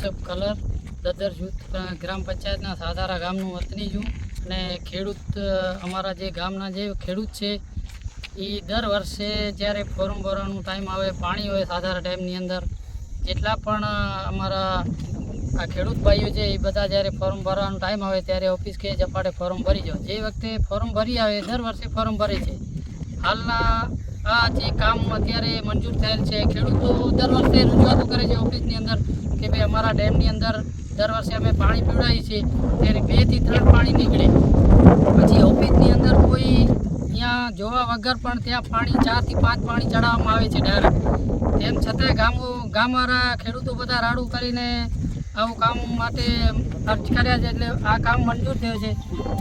જસદર જૂથ ગ્રામ પંચાયતના સાધારા ગામનું વતની છું. અને ખેડૂત અમારા જે ગામના જે ખેડૂત છે, એ દર વર્ષે જ્યારે ફોર્મ ભરવાનું ટાઈમ આવે, પાણી હોય સાધારા ટાઈમની અંદર, જેટલા પણ અમારા આ ખેડૂત ભાઈઓ છે, એ બધા જ્યારે ફોર્મ ભરવાનો ટાઈમ આવે ત્યારે ઓફિસ કે જપાટે ફોર્મ ભરી જાઓ. જે વખતે ફોર્મ ભરી આવે, દર વર્ષે ફોર્મ ભરે છે. હાલના જે કામ અત્યારે મંજૂર થયેલ છે, ખેડૂતો દર વર્ષે રજૂઆતો કરે છે ઓફિસની અંદર કે ભાઈ અમારા ડેમની અંદર દર વર્ષે અમે પાણી પીવડાવીએ છીએ, ત્યારે બેથી ત્રણ પાણી નીકળે. પછી ઓફિસની અંદર કોઈ ત્યાં જોવા વગર પણ ત્યાં પાણી ચારથી પાંચ પાણી ચડાવવામાં આવે છે ડાયરેક્ટ તેમ છતાંય ગામો ગામવાળા ખેડૂતો બધા રાડું કરીને આવું કામ માટે ખર્ચ કર્યા છે એટલે આ કામ મંજૂર થયું છે.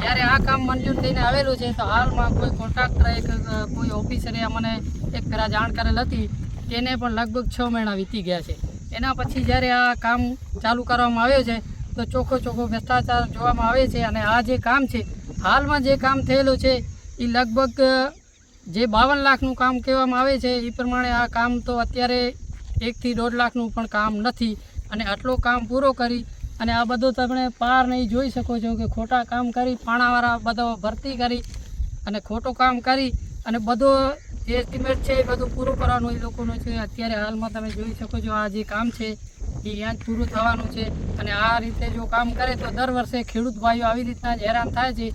જ્યારે આ કામ મંજૂર થઈને આવેલું છે, તો હાલમાં કોઈ કોન્ટ્રાક્ટર એક કોઈ ઓફિસરે અમને એક ફેરા જાણ કરેલ હતી, તેને પણ લગભગ છ મહિના વીતી ગયા છે. એના પછી જ્યારે આ કામ ચાલુ કરવામાં આવ્યો છે, તો ચોખ્ખો ચોખ્ખો ભ્રષ્ટાચાર જોવામાં આવે છે અને આ જે કામ છે, હાલમાં જે કામ થયેલું છે એ લગભગ જે બાવન લાખનું કામ કહેવામાં આવે છે એ પ્રમાણે આ કામ તો અત્યારે એકથી દોઢ લાખનું પણ કામ નથી. અને આટલું કામ પૂરો કરી અને આ બધો તમે પાર નહીં જોઈ શકો છો કે ખોટા કામ કરી, પાણાવાળા બધો ભરતી કરી અને ખોટું કામ કરી અને બધો એસ્ટિમેટ છે એ બધું પૂરું કરવાનું એ લોકોનું છે. અત્યારે હાલમાં તમે જોઈ શકો છો આ જે કામ છે એ અહીંયા જ પૂરું થવાનું છે અને આ રીતે જો કામ કરે તો દર વર્ષે ખેડૂત ભાઈઓ આવી રીતના જ હેરાન થાય છે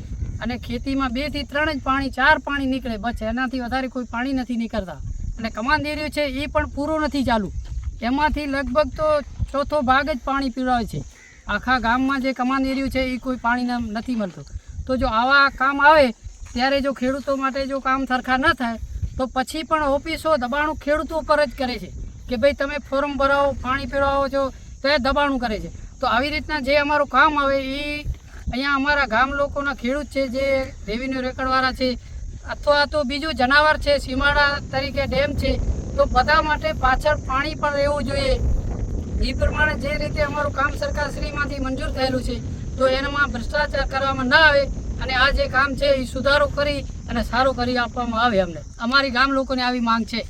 અને ખેતીમાં બેથી ત્રણ જ પાણી, ચાર પાણી નીકળે બસ, એનાથી વધારે કોઈ પાણી નથી નીકળતા. અને કમાન દેર્યું છે એ પણ પૂરું નથી ચાલુ. એમાંથી લગભગ તો ચોથો ભાગ જ પાણી પીવડાવે છે. આખા ગામમાં જે કમાન એરિયું છે, એ કોઈ પાણી નથી મળતું. તો જો આવા કામ આવે, ત્યારે જો ખેડૂતો માટે જો કામ સરખા ન થાય, તો પછી પણ ઓફિસો દબાણું ખેડૂતો પર જ કરે છે. કે ભાઈ તમે ફોર્મ ભરાવો, પાણી પીવડાવો છો, તો એ દબાણું કરે છે. તો આવી રીતના જે અમારું કામ આવે, એ અહીંયા અમારા ગામ લોકોના ખેડૂત છે, જે રેવન્યુ રેકર્ડવાળા છે, અથવા તો બીજું જનાવર છે, સીમાડા તરીકે ડેમ છે, તો બધા માટે પાછળ પાણી પણ રહેવું જોઈએ. એ પ્રમાણે જે રીતે અમારું કામ સરકારશ્રીમાંથી મંજૂર થયેલું છે, તો એનામાં ભ્રષ્ટાચાર કરવામાં ના આવે અને આ જે કામ છે એ સુધારો કરી અને સારું કરી આપવામાં આવે અમને. અમારી ગામ લોકોને આવી માંગ છે.